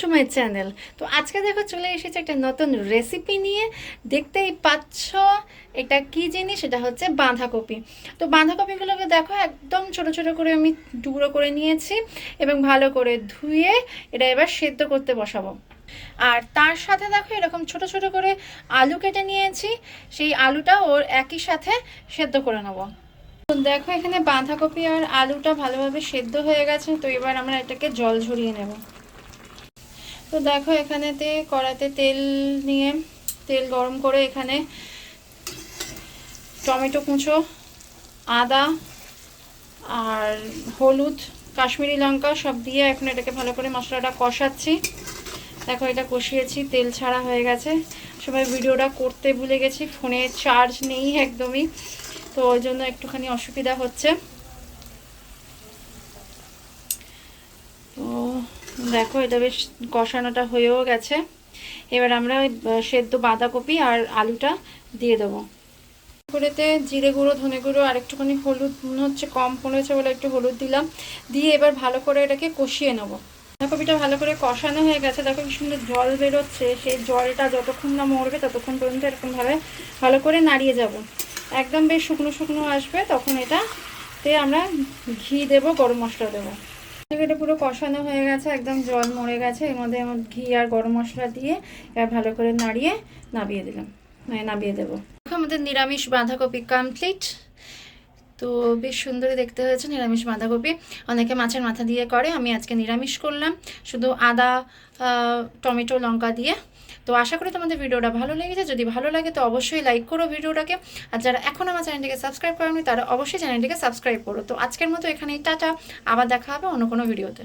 To my channel তো আজকে দেখো চলে এসেছে একটা নতুন রেসিপি নিয়ে। দেখতেই পাচ্ছ এটা কি জিনিস? এটা হচ্ছে বাঁধাকপি। তো বাঁধাকপিগুলোকে দেখো একদম ছোট ছোট করে আমি টুকরো করে নিয়েছি এবং ভালো করে ধুয়ে এটা এবার সেদ্ধ করতে বসাবো। আর তার সাথে দেখো এরকম ছোট ছোট করে আলু কেটে নিয়েছি। সেই আলুটা ওর একই সাথে সেদ্ধ করে নেব। দেখো এখানে বাঁধাকপি আর আলুটা ভালোভাবে সেদ্ধ হয়ে গেছে। তো এবার আমরা এটাকে জল ঝরিয়ে নেব। তো দেখো এখানেতে কড়াতে তেল নিয়ে, তেল গরম করে এখানে টমেটো কুঁচো, আদা আর হলুদ, কাশ্মীরি লঙ্কা সব দিয়ে এখন এটাকে ভালো করে মশলাটা কষাচ্ছি। দেখো এটা কষিয়েছি, তেল ছাড়া হয়ে গেছে। সবাই ভিডিওটা করতে ভুলে গেছি, ফোনে চার্জ নেই একদমই। তো ওই জন্য একটুখানি অসুবিধা হচ্ছে তো দেখো, এটা বেশ কষানোটা হয়েও গেছে। এবার আমরা ওই সেদ্ধ বাঁধাকপি আর আলুটা দিয়ে দেবো। করেতে জিরে গুঁড়ো, ধনে গুঁড়ো, আর একটুখানি হলুদ, মনে হচ্ছে কম পড়েছে বলে একটু হলুদ দিলাম। দিয়ে এবার ভালো করে এটাকে কষিয়ে নেব। বাঁধাকপিটা ভালো করে কষানো হয়ে গেছে। দেখো কি সুন্দর জল বেরোচ্ছে। সেই জলটা যতক্ষণ না মরবে ততক্ষণ পর্যন্ত এরকমভাবে ভালো করে নাড়িয়ে যাব। একদম বেশ শুকনো শুকনো আসবে, তখন এটাতে আমরা ঘি দেব, গরম মশলা দেবো। এটা পুরো কষানো হয়ে গেছে, একদম জল মরে গেছে। এর মধ্যে আমার ঘি আর গরম মশলা দিয়ে এবার ভালো করে নাড়িয়ে নাবিয়ে দিলাম মানে নাবিয়ে দেবো। আমাদের নিরামিষ বাঁধাকপি কমপ্লিট তো বেশ সুন্দরই দেখতে হয়েছে, নিরামিষ বাঁধাকপি। অনেকে মাছের মাথা দিয়ে করে, আমি আজকে নিরামিষ করলাম। শুধু আদা টমেটো, লঙ্কা দিয়ে। তো আশা করি তোমাদের ভিডিওটা ভালো লেগেছে। যদি ভালো লাগে তো অবশ্যই লাইক করো ভিডিওটাকে। আর যারা এখন আমার চ্যানেলটিকে সাবস্ক্রাইব করেনি, তারা অবশ্যই চ্যানেলটিকে সাবস্ক্রাইব করো। তো আজকের মতো এখানেই, টাটা। আবার দেখা হবে অন্য কোনো ভিডিওতে।